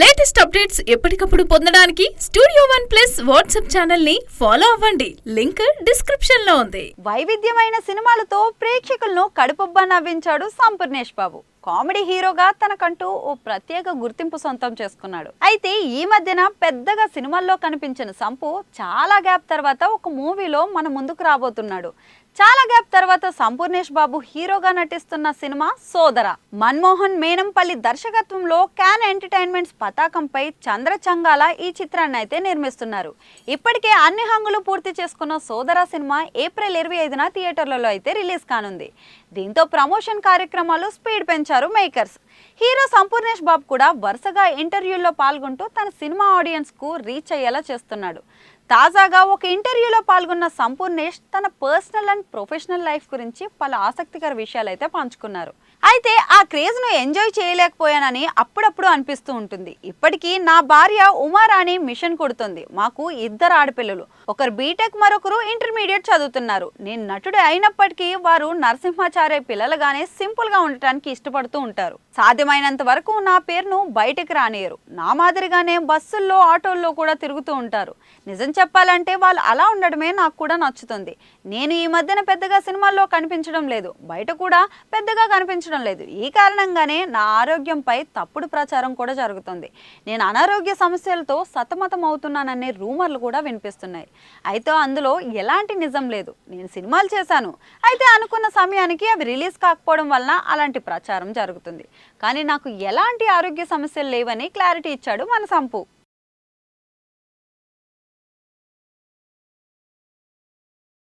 Latest updates ఎప్పటికప్పుడు పొందడానికి studio one plus WhatsApp ఛానల్ని ఫాలో అవ్వండి. లింక్ డిస్క్రిప్షన్లో ఉంది. వైవిధ్యమైన సినిమాలతో ప్రేక్షకులను కడుపబ్బా నవ్వించాడు సంపూర్ణేష్ బాబు. కామెడీ హీరోగా తనకంటూ ఓ ప్రత్యేక గుర్తింపు సొంతం చేసుకున్నాడు. అయితే ఈ మధ్యన పెద్దగా సినిమాల్లో కనిపించిన సంపు చాలా గ్యాప్ తర్వాత ఒక మూవీలో మన ముందుకు రాబోతున్నాడు. చాలా గ్యాప్ తర్వాత సంపూర్ణేష్ బాబు హీరోగా నటిస్తున్న సినిమా సోదర. మన్మోహన్ మేనంపల్లి దర్శకత్వంలో క్యాన్ ఎంటర్టైన్మెంట్స్ పతాకంపై చంద్ర చంగాల ఈ చిత్రాన్ని అయితే నిర్మిస్తున్నారు. ఇప్పటికే అన్ని హంగులు పూర్తి చేసుకున్న సోదర సినిమా ఏప్రిల్ ఇరవై ఐదున థియేటర్లలో అయితే రిలీజ్ కానుంది. దీంతో ప్రమోషన్ కార్యక్రమాలు స్పీడ్ పెంచారు మేకర్స్. హీరో సంపూర్ణేష్ బాబు కూడా వరుసగా ఇంటర్వ్యూల్లో పాల్గొంటూ తన సినిమా ఆడియన్స్కు రీచ్ అయ్యేలా చేస్తున్నాడు. తాజాగా ఒక ఇంటర్వ్యూలో పాల్గొన్న సంపూర్ణేష్ తన పర్సనల్ అండ్ ప్రొఫెషనల్ లైఫ్ గురించి పలు ఆసక్తికర విషయాలైతే పంచుకున్నారు. అయితే ఆ క్రేజ్ను ఎంజాయ్ చేయలేకపోయానని అప్పుడప్పుడు అనిపిస్తూ ఉంటుంది. ఇప్పటికీ నా భార్య ఉమారాణి మిషన్ కొడుతుంది. మాకు ఇద్దరు ఆడపిల్లలు. ఒకరు బీటెక్ మరొకరు ఇంటర్మీడియట్ చదువుతున్నారు. నేను నటుడు అయినప్పటికీ వారు నరసింహాచార్య పిల్లలుగానే సింపుల్గా ఉండటానికి ఇష్టపడుతూ ఉంటారు. సాధ్యమైనంత వరకు నా పేరును బయటకు రానియరు. నా మాదిరిగానే బస్సుల్లో ఆటోల్లో కూడా తిరుగుతూ ఉంటారు. నిజం చెప్పాలంటే వాళ్ళు అలా ఉండడమే నాకు కూడా నచ్చుతుంది. నేను ఈ మధ్యన పెద్దగా సినిమాల్లో కనిపించడం లేదు. బయట కూడా పెద్దగా కనిపించడం లేదు. ఈ కారణంగానే నా ఆరోగ్యంపై తప్పుడు ప్రచారం కూడా జరుగుతుంది. నేను అనారోగ్య సమస్యలతో సతమతం అవుతున్నాననే రూమర్లు కూడా వినిపిస్తున్నాయి. అయితే అందులో ఎలాంటి నిజం లేదు. నేను సినిమాలు చేశాను. అయితే అనుకున్న సమయానికి అవి రిలీజ్ కాకపోవడం వలన అలాంటి ప్రచారం జరుగుతుంది. కానీ నాకు ఎలాంటి ఆరోగ్య సమస్యలు లేవని క్లారిటీ ఇచ్చాడు మన సంపు.